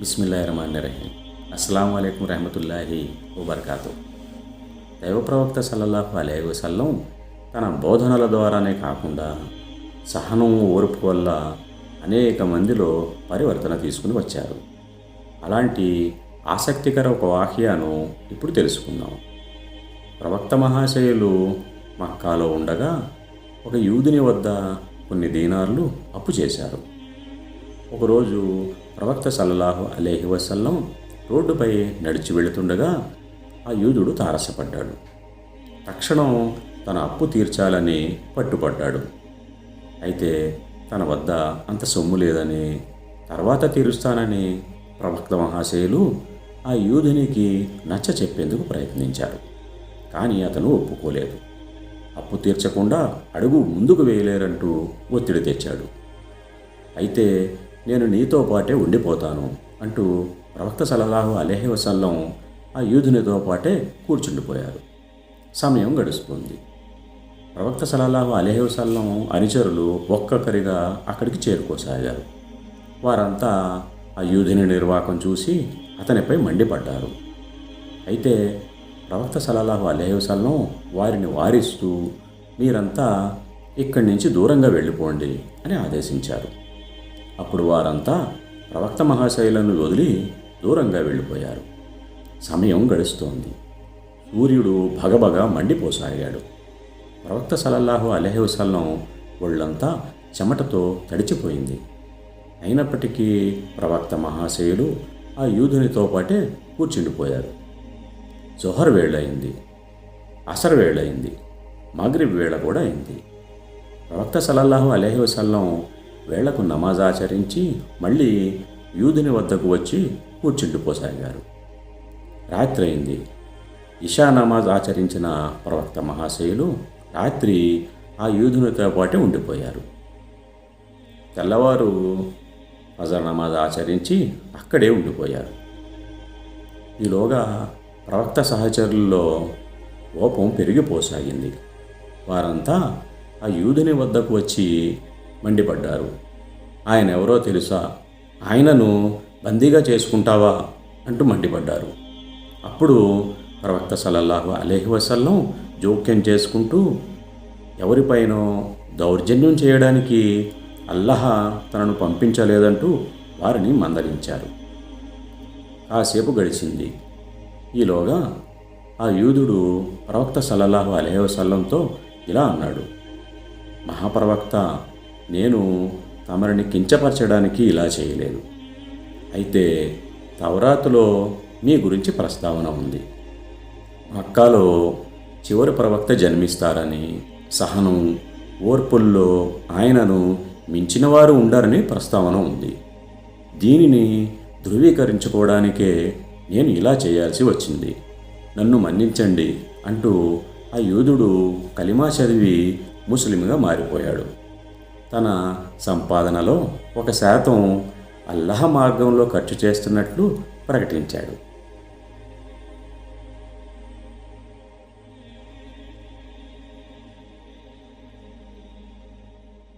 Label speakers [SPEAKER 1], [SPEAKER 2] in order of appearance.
[SPEAKER 1] బిస్మిల్లా అస్సలం అయికం రహమతుల్లాహి వబర్కాతు. దైవప్రవక్త సల్లల్లాహు అలైహి వసల్లం తన బోధనల ద్వారానే కాకుండా సహనం ఓర్పు వల్ల అనేక మందిలో పరివర్తన తీసుకుని వచ్చారు. అలాంటి ఆసక్తికర ఒక వాక్యాను ఇప్పుడు తెలుసుకుందాం. ప్రవక్త మహాశయులు మక్కాలో ఉండగా ఒక యూదుని వద్ద కొన్ని దీనార్లు అప్పు చేశారు. ఒకరోజు ప్రవక్త సల్లల్లాహు అలేహి వసల్లం రోడ్డుపై నడిచి వెళుతుండగా ఆ యూదుడు తారసపడ్డాడు. తక్షణం తన అప్పు తీర్చాలని పట్టుపడ్డాడు అయితే తన వద్ద అంత సొమ్ము లేదని తర్వాత తీరుస్తానని ప్రవక్త మహాశయులు ఆ యూధునికి నచ్చ చెప్పేందుకు ప్రయత్నించారు. కానీ అతను ఒప్పుకోలేదు. అప్పు తీర్చకుండా అడుగు ముందుకు వేయలేరంటూ ఒత్తిడి తెచ్చాడు. అయితే నేను నీతో పాటే ఉండిపోతాను అంటూ ప్రవక్త సలహాహు అలేహి వసల్లం ఆ యూధునితో పాటే కూర్చుండిపోయారు. సమయం గడుస్తుంది. ప్రవక్త సలహాహు అలేహి వసల్లం అనుచరులు ఒక్కొక్కరిగా అక్కడికి చేరుకోసాగారు. వారంతా ఆ యూధిని నిర్వాకం చూసి అతనిపై మండిపడ్డారు. అయితే ప్రవక్త సలహాహు అలేహి వసల్లం వారిని వారిస్తూ మీరంతా ఇక్కడి నుంచి దూరంగా వెళ్ళిపోండి అని ఆదేశించారు. అప్పుడు వారంతా ప్రవక్త మహాశైలను వదిలి దూరంగా వెళ్ళిపోయారు. సమయం గడుస్తోంది. సూర్యుడు భగభగ మండిపోసాగాడు. ప్రవక్త సలల్లాహు అలహి ఒళ్ళంతా చెమటతో తడిచిపోయింది. అయినప్పటికీ ప్రవక్త మహాశయులు ఆ యూదునితో పాటే కూర్చుండిపోయారు. జొహర్ వేళయింది అసర్ వేళయింది మగ్రిబ్ వేళ కూడా అయింది. ప్రవక్త సలల్లాహు అలహి వసల్లం వేళకు నమాజ్ ఆచరించి మళ్ళీ యూదుని వద్దకు వచ్చి కూర్చుండిపోసాగారు. రాత్రి అయింది. ఇషా నమాజ్ ఆచరించిన ప్రవక్త మహాశయులు రాత్రి ఆ యూదునితో పాటే ఉండిపోయారు. తెల్లవారు ఫజర్ నమాజ్ ఆచరించి అక్కడే ఉండిపోయారు. ఈలోగా ప్రవక్త సహచరుల్లో కోపం పెరిగిపోసాగింది. వారంతా ఆ యూదుని వద్దకు వచ్చి మండిపడ్డారు. ఆయన ఎవరో తెలుసా? ఆయనను బందీగా చేసుకుంటావా? అంటూ మండిపడ్డారు. అప్పుడు ప్రవక్త సల్లల్లాహు అలేహి వసల్లం జోక్యం చేసుకుంటూ ఎవరిపైనో దౌర్జన్యం చేయడానికి అల్లహ తనను పంపించలేదంటూ వారిని మందలించారు. కాసేపు గడిచింది. ఈలోగా ఆ యూదుడు ప్రవక్త సల్లల్లాహు అలహి వసల్లంతో ఇలా అన్నాడు. మహాప్రవక్త నేను తమరిని కించపరచడానికి ఇలా చేయలేదు. అయితే తవరాతులో మీ గురించి ప్రస్తావన ఉంది. మక్కాలో చివరి ప్రవక్త జన్మిస్తారని సహనం ఓర్పుల్లో ఆయనను మించినవారు ఉండరని ప్రస్తావన ఉంది. దీనిని ధృవీకరించుకోవడానికే నేను ఇలా చేయాల్సి వచ్చింది. నన్ను మన్నించండి అంటూ ఆ యూదుడు కలిమా చదివి ముస్లింగా మారిపోయాడు. తన సంపాదనలో ఒక శాతం అల్లహ మార్గంలో ఖర్చు చేస్తున్నట్లు ప్రకటించాడు.